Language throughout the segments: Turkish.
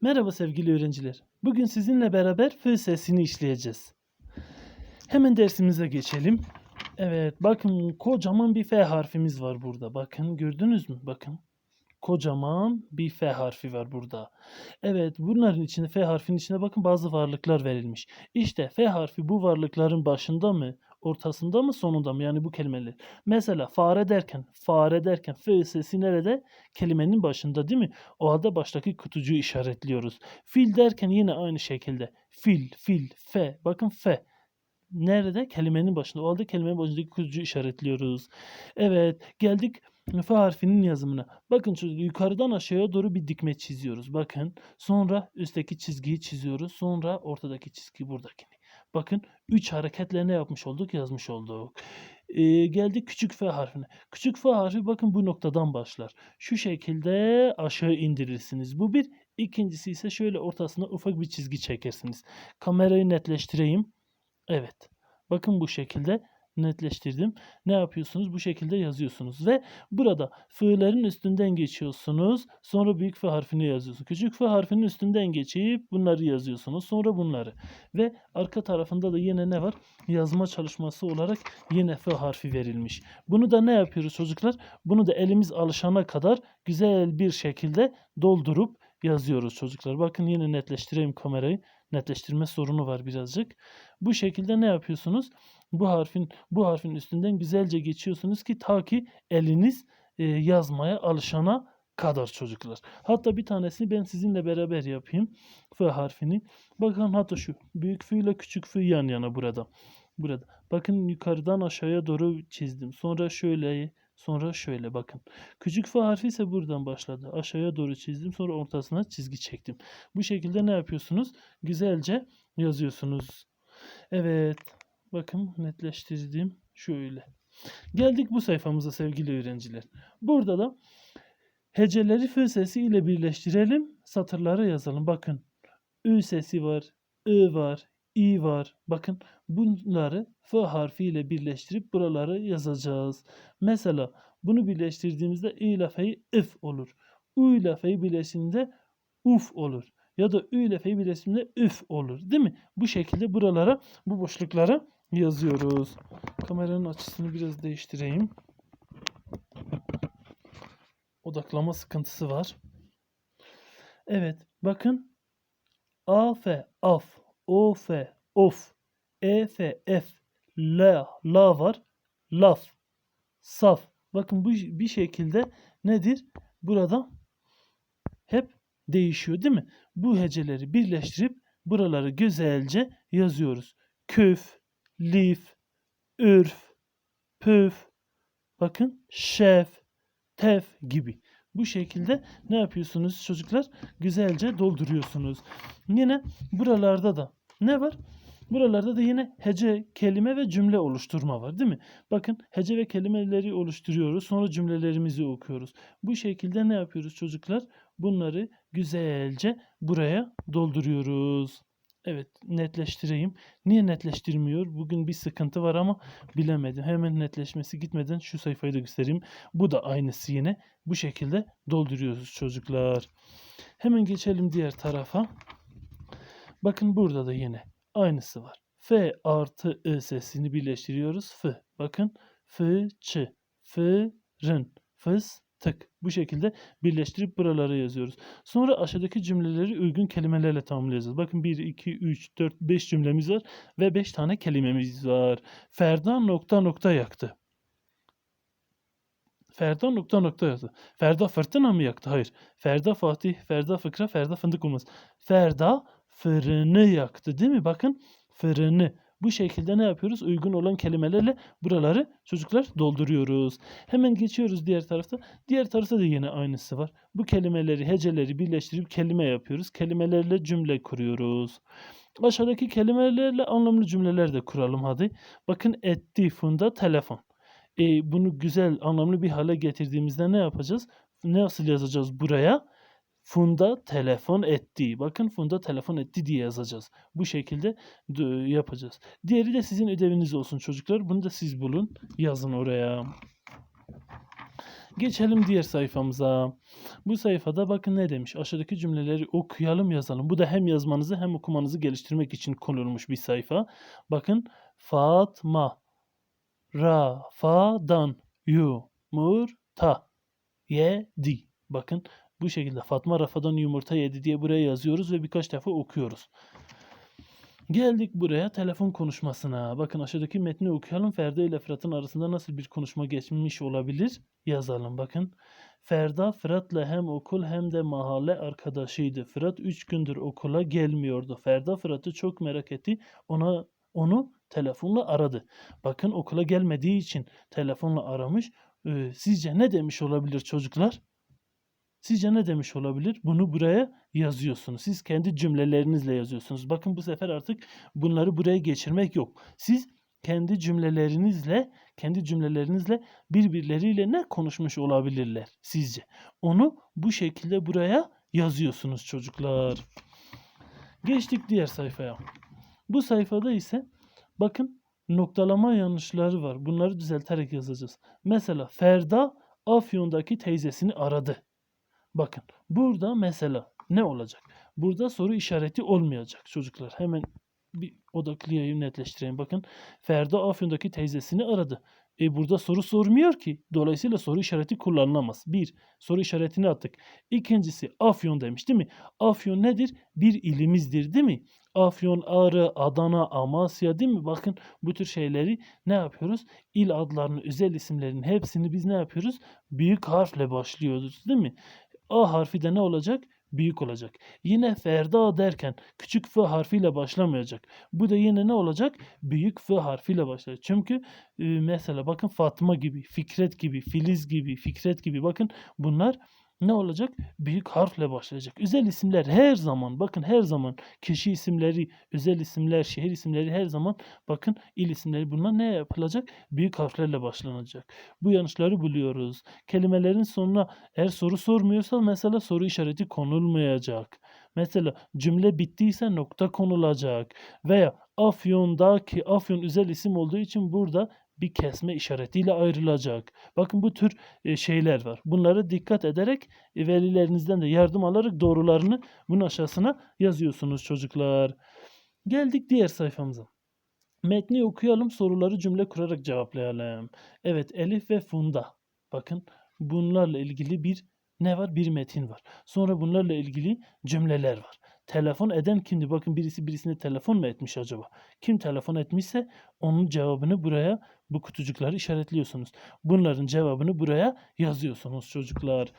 Merhaba sevgili öğrenciler. Bugün sizinle beraber f sesini işleyeceğiz. Hemen dersimize geçelim. Evet, bakın kocaman bir f harfimiz var burada. Bakın gördünüz mü? Bakın. Kocaman bir f harfi var burada. Evet, bunların içinde f harfinin içine bakın bazı varlıklar verilmiş. İşte f harfi bu varlıkların başında mı, ortasında mı, sonunda mı? Yani bu kelimeler. Mesela fare derken, fare derken f sesi nerede? Kelimenin başında değil mi? O halde baştaki kutucuğu işaretliyoruz. Fil derken yine aynı şekilde. Fil, fil, fe. Bakın fe. Nerede? Kelimenin başında. O halde kelimenin başındaki kutucuğu işaretliyoruz. Evet. Geldik F harfinin yazımına. Bakın yukarıdan aşağıya doğru bir dikme çiziyoruz. Bakın. Sonra üstteki çizgiyi çiziyoruz. Sonra ortadaki çizgi buradakini. Bakın 3 hareketle ne yapmış olduk? Yazmış olduk. Ee, geldik küçük F harfine. Küçük F harfi bakın bu noktadan başlar. Şu şekilde aşağı indirirsiniz. Bu bir. İkincisi ise şöyle ortasına ufak bir çizgi çekersiniz. Kamerayı netleştireyim. Evet. Bakın bu şekilde netleştirdim. Ne yapıyorsunuz? Bu şekilde yazıyorsunuz ve burada f'lerin üstünden geçiyorsunuz. Sonra büyük f harfini yazıyorsunuz. Küçük f harfinin üstünden geçip bunları yazıyorsunuz. Sonra bunları. Ve arka tarafında da yine ne var? Yazma çalışması olarak yine f harfi verilmiş. Bunu da ne yapıyoruz çocuklar? Bunu da elimiz alışana kadar güzel bir şekilde doldurup yazıyoruz çocuklar. Bakın yine netleştireyim kamerayı. Netleştirme sorunu var birazcık. Bu şekilde ne yapıyorsunuz? Bu harfin bu harfin üstünden güzelce geçiyorsunuz ki ta ki eliniz e, yazmaya alışana kadar çocuklar. Hatta bir tanesini ben sizinle beraber yapayım. F harfini. Bakın hatta şu büyük F ile küçük F yan yana burada. Burada. Bakın yukarıdan aşağıya doğru çizdim. Sonra şöyle sonra şöyle bakın. Küçük F harfi ise buradan başladı. Aşağıya doğru çizdim. Sonra ortasına çizgi çektim. Bu şekilde ne yapıyorsunuz? Güzelce yazıyorsunuz. Evet. Bakın netleştirdim. Şöyle. Geldik bu sayfamıza sevgili öğrenciler. Burada da heceleri f sesi ile birleştirelim. Satırları yazalım. Bakın. Ü sesi var. I var. i var. Bakın bunları f harfi ile birleştirip buraları yazacağız. Mesela bunu birleştirdiğimizde i ile f'yi if olur. U ile f'yi birleştiğinde uf olur. Ya da ü ile f'yi birleştiğinde üf olur. Değil mi? Bu şekilde buralara, bu boşluklara yazıyoruz. Kameranın açısını biraz değiştireyim. Odaklama sıkıntısı var. Evet, bakın. A F af, O F of, E F F, la la var, laf, saf. Bakın bu bir şekilde nedir? Burada hep değişiyor değil mi? Bu heceleri birleştirip buraları güzelce yazıyoruz. Küf, lif, ürf, püf, bakın şef, tef gibi. Bu şekilde ne yapıyorsunuz çocuklar? Güzelce dolduruyorsunuz. Yine buralarda da ne var? Buralarda da yine hece, kelime ve cümle oluşturma var değil mi? Bakın hece ve kelimeleri oluşturuyoruz. Sonra cümlelerimizi okuyoruz. Bu şekilde ne yapıyoruz çocuklar? Bunları güzelce buraya dolduruyoruz. Evet netleştireyim. Niye netleştirmiyor? Bugün bir sıkıntı var ama bilemedim. Hemen netleşmesi gitmeden şu sayfayı da göstereyim. Bu da aynısı yine. Bu şekilde dolduruyoruz çocuklar. Hemen geçelim diğer tarafa. Bakın burada da yine aynısı var. F artı I sesini birleştiriyoruz. F. Bakın. F, ç, f, rın, fıs, tık. Bu şekilde birleştirip buralara yazıyoruz. Sonra aşağıdaki cümleleri uygun kelimelerle tamamlayacağız. Bakın 1, 2, 3, 4, 5 cümlemiz var ve 5 tane kelimemiz var. Ferda nokta nokta yaktı. Ferda nokta nokta yaktı. Ferda fırtına mı yaktı? Hayır. Ferda Fatih, Ferda Fıkra, Ferda fındık olmaz. Ferda fırını yaktı değil mi? Bakın fırını. Bu şekilde ne yapıyoruz? Uygun olan kelimelerle buraları çocuklar dolduruyoruz. Hemen geçiyoruz diğer tarafta. Diğer tarafta da yine aynısı var. Bu kelimeleri, heceleri birleştirip kelime yapıyoruz. Kelimelerle cümle kuruyoruz. Aşağıdaki kelimelerle anlamlı cümleler de kuralım hadi. Bakın etti funda telefon. E, bunu güzel anlamlı bir hale getirdiğimizde ne yapacağız? Nasıl yazacağız buraya? Funda telefon etti. Bakın Funda telefon etti diye yazacağız. Bu şekilde yapacağız. Diğeri de sizin ödeviniz olsun çocuklar. Bunu da siz bulun. Yazın oraya. Geçelim diğer sayfamıza. Bu sayfada bakın ne demiş. Aşağıdaki cümleleri okuyalım yazalım. Bu da hem yazmanızı hem okumanızı geliştirmek için konulmuş bir sayfa. Bakın Fatma Rafadan yumurta yedi. Bakın bu şekilde Fatma Rafadan yumurta yedi diye buraya yazıyoruz ve birkaç defa okuyoruz. Geldik buraya telefon konuşmasına. Bakın aşağıdaki metni okuyalım. Ferda ile Fırat'ın arasında nasıl bir konuşma geçmiş olabilir? Yazalım bakın. Ferda Fırat'la hem okul hem de mahalle arkadaşıydı. Fırat 3 gündür okula gelmiyordu. Ferda Fırat'ı çok merak etti. Ona onu telefonla aradı. Bakın okula gelmediği için telefonla aramış. Ee, sizce ne demiş olabilir çocuklar? Sizce ne demiş olabilir? Bunu buraya yazıyorsunuz. Siz kendi cümlelerinizle yazıyorsunuz. Bakın bu sefer artık bunları buraya geçirmek yok. Siz kendi cümlelerinizle, kendi cümlelerinizle birbirleriyle ne konuşmuş olabilirler sizce? Onu bu şekilde buraya yazıyorsunuz çocuklar. Geçtik diğer sayfaya. Bu sayfada ise bakın noktalama yanlışları var. Bunları düzelterek yazacağız. Mesela Ferda Afyon'daki teyzesini aradı. Bakın burada mesela ne olacak? Burada soru işareti olmayacak çocuklar. Hemen bir odaklayayım netleştireyim. Bakın Ferda Afyon'daki teyzesini aradı. E burada soru sormuyor ki. Dolayısıyla soru işareti kullanılamaz. Bir, soru işaretini attık. İkincisi Afyon demiş değil mi? Afyon nedir? Bir ilimizdir değil mi? Afyon, Ağrı, Adana, Amasya değil mi? Bakın bu tür şeyleri ne yapıyoruz? İl adlarını, özel isimlerin hepsini biz ne yapıyoruz? Büyük harfle başlıyoruz değil mi? A harfi de ne olacak? Büyük olacak. Yine Ferda derken küçük F harfiyle başlamayacak. Bu da yine ne olacak? Büyük F harfiyle başlayacak. Çünkü e, mesela bakın Fatma gibi, Fikret gibi, Filiz gibi, Fikret gibi bakın bunlar ne olacak? Büyük harfle başlayacak. Özel isimler her zaman bakın her zaman kişi isimleri, özel isimler, şehir isimleri her zaman bakın il isimleri bunlar ne yapılacak? Büyük harflerle başlanacak. Bu yanlışları buluyoruz. Kelimelerin sonuna eğer soru sormuyorsa mesela soru işareti konulmayacak. Mesela cümle bittiyse nokta konulacak. Veya Afyon'daki Afyon özel isim olduğu için burada bir kesme işaretiyle ayrılacak. Bakın bu tür e, şeyler var. Bunlara dikkat ederek e, velilerinizden de yardım alarak doğrularını bunun aşağısına yazıyorsunuz çocuklar. Geldik diğer sayfamıza. Metni okuyalım, soruları cümle kurarak cevaplayalım. Evet, Elif ve Funda. Bakın bunlarla ilgili bir ne var? Bir metin var. Sonra bunlarla ilgili cümleler var. Telefon eden kimdi? Bakın birisi birisine telefon mu etmiş acaba? Kim telefon etmişse onun cevabını buraya bu kutucukları işaretliyorsunuz. Bunların cevabını buraya yazıyorsunuz çocuklar.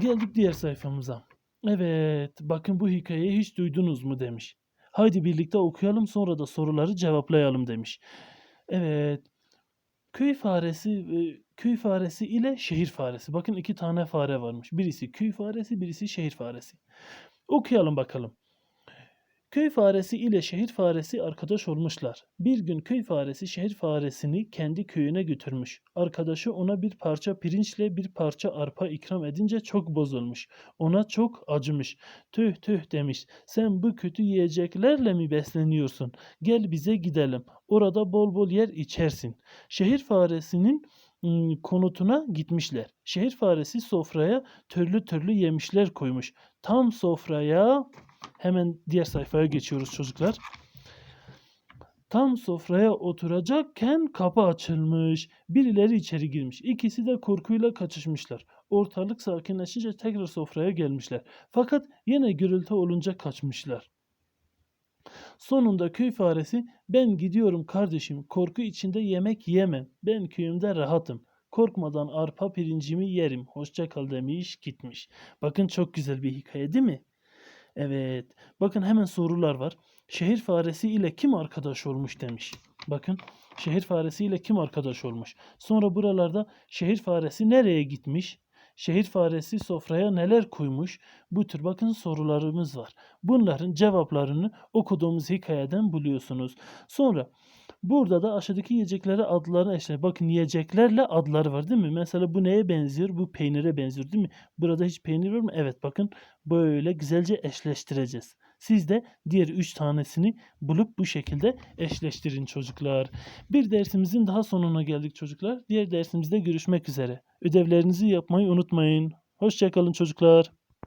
Geldik diğer sayfamıza. Evet, bakın bu hikayeyi hiç duydunuz mu demiş. Haydi birlikte okuyalım sonra da soruları cevaplayalım demiş. Evet. Köy faresi e, köy faresi ile şehir faresi. Bakın iki tane fare varmış. Birisi köy faresi, birisi şehir faresi. Okuyalım bakalım. Köy faresi ile şehir faresi arkadaş olmuşlar. Bir gün köy faresi şehir faresini kendi köyüne götürmüş. Arkadaşı ona bir parça pirinçle bir parça arpa ikram edince çok bozulmuş. Ona çok acımış. Tüh tüh demiş. Sen bu kötü yiyeceklerle mi besleniyorsun? Gel bize gidelim. Orada bol bol yer içersin. Şehir faresinin ım, konutuna gitmişler. Şehir faresi sofraya türlü türlü yemişler koymuş. Tam sofraya Hemen diğer sayfaya geçiyoruz çocuklar. Tam sofraya oturacakken kapı açılmış. Birileri içeri girmiş. İkisi de korkuyla kaçışmışlar. Ortalık sakinleşince tekrar sofraya gelmişler. Fakat yine gürültü olunca kaçmışlar. Sonunda köy faresi ben gidiyorum kardeşim korku içinde yemek yemem. Ben köyümde rahatım. Korkmadan arpa pirincimi yerim. Hoşça kal demiş gitmiş. Bakın çok güzel bir hikaye değil mi? Evet. Bakın hemen sorular var. Şehir faresi ile kim arkadaş olmuş demiş. Bakın şehir faresi ile kim arkadaş olmuş. Sonra buralarda şehir faresi nereye gitmiş? Şehir faresi sofraya neler koymuş? Bu tür bakın sorularımız var. Bunların cevaplarını okuduğumuz hikayeden buluyorsunuz. Sonra Burada da aşağıdaki yiyeceklere adlarını eşler. Bakın yiyeceklerle adları var değil mi? Mesela bu neye benziyor? Bu peynire benziyor değil mi? Burada hiç peynir var mı? Evet bakın böyle güzelce eşleştireceğiz. Siz de diğer 3 tanesini bulup bu şekilde eşleştirin çocuklar. Bir dersimizin daha sonuna geldik çocuklar. Diğer dersimizde görüşmek üzere. Ödevlerinizi yapmayı unutmayın. Hoşçakalın çocuklar.